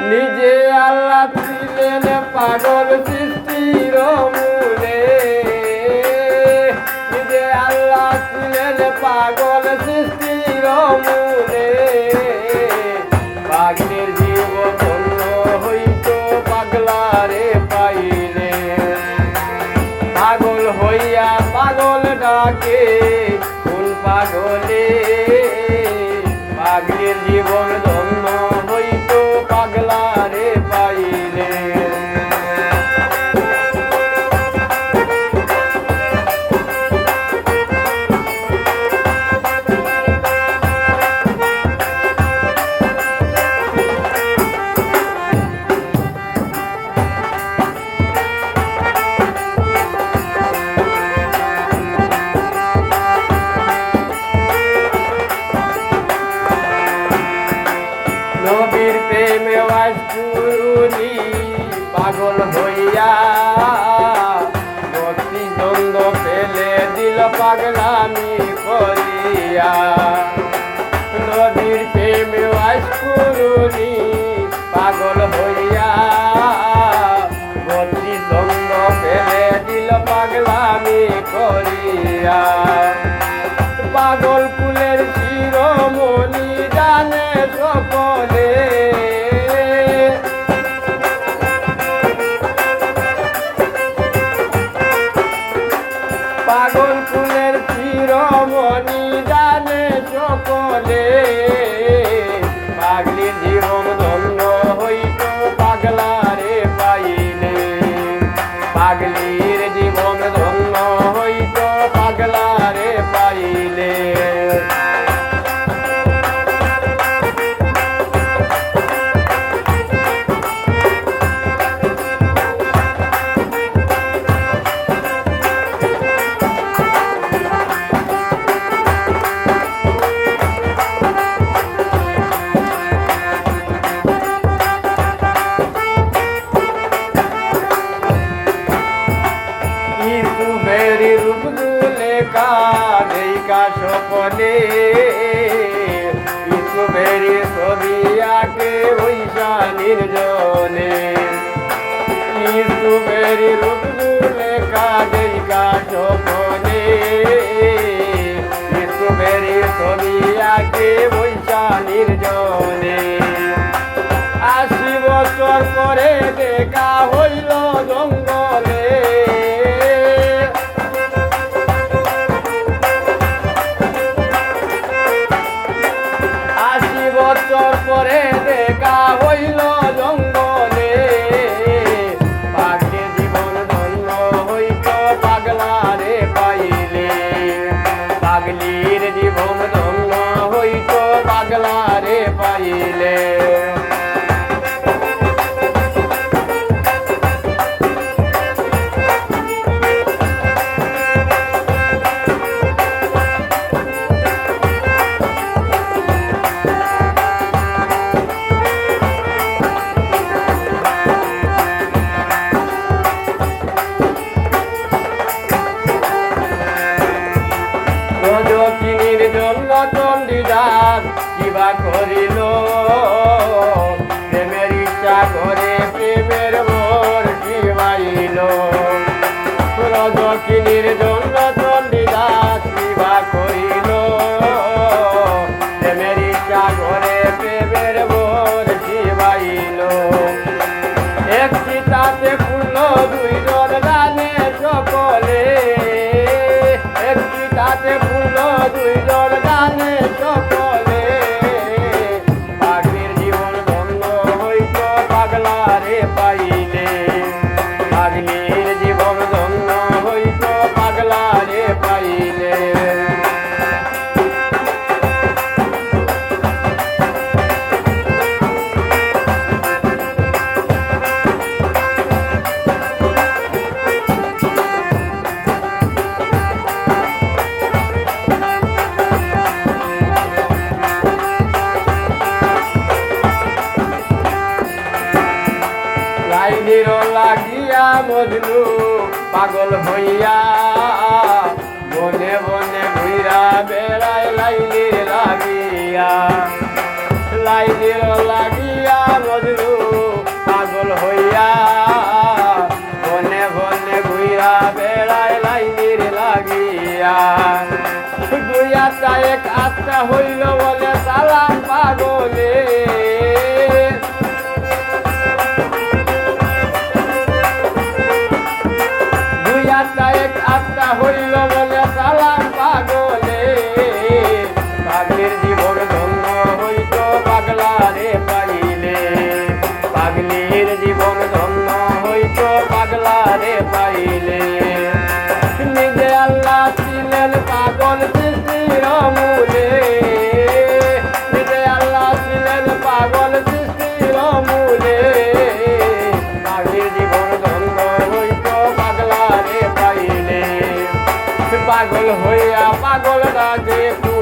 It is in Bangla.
নিজে আল্লাহ ছিলেন পাগল সৃষ্টির মূলে। নিজে আল্লাহ ছিলেন পাগল সৃষ্টির মূলে। পাগলের জীব ধন্য হইত পাগলারে পাইলে। পাগল হইয়া পাগল ডাকে, কোন পাগলে নবীর প্রেমে বাসুরি পাগল হইয়া ভক্তি দ্বন্দ্ব ফেলে দিল পাগলামি করিয়া। নদীর প্রেমে বাসুরি পাগল হইয়া ভক্তি দ্বন্দ্ব ফেলে দিল পাগলামি করিয়া। ইসুবেরি রূপ দুলে কাদেই কা সপনে ইসুবেরি ছবি আঁকে ওইসা নির্জনে। ইসুবেরি রূপ দুলে কাদেই কা সপনে ইসুবেরি ছবি আঁকে ওইসা নির্জনে। আশি বছর পরে দেখা হইল জঙ্গলে বছর পরে দেখা হইল até pro lado e তোর লাগিয়া মজনু পাগল হইয়া। বনে বনে ভুইরা বেড়াই লাইলির লাগিয়া। লাইলির লাগিয়া মজনু পাগল হইয়া। বনে বনে ভুইরা বেড়াই লাইলির লাগিয়া। দুই আত্মা এক আত্মা হইল বলে Yeah, I'm gonna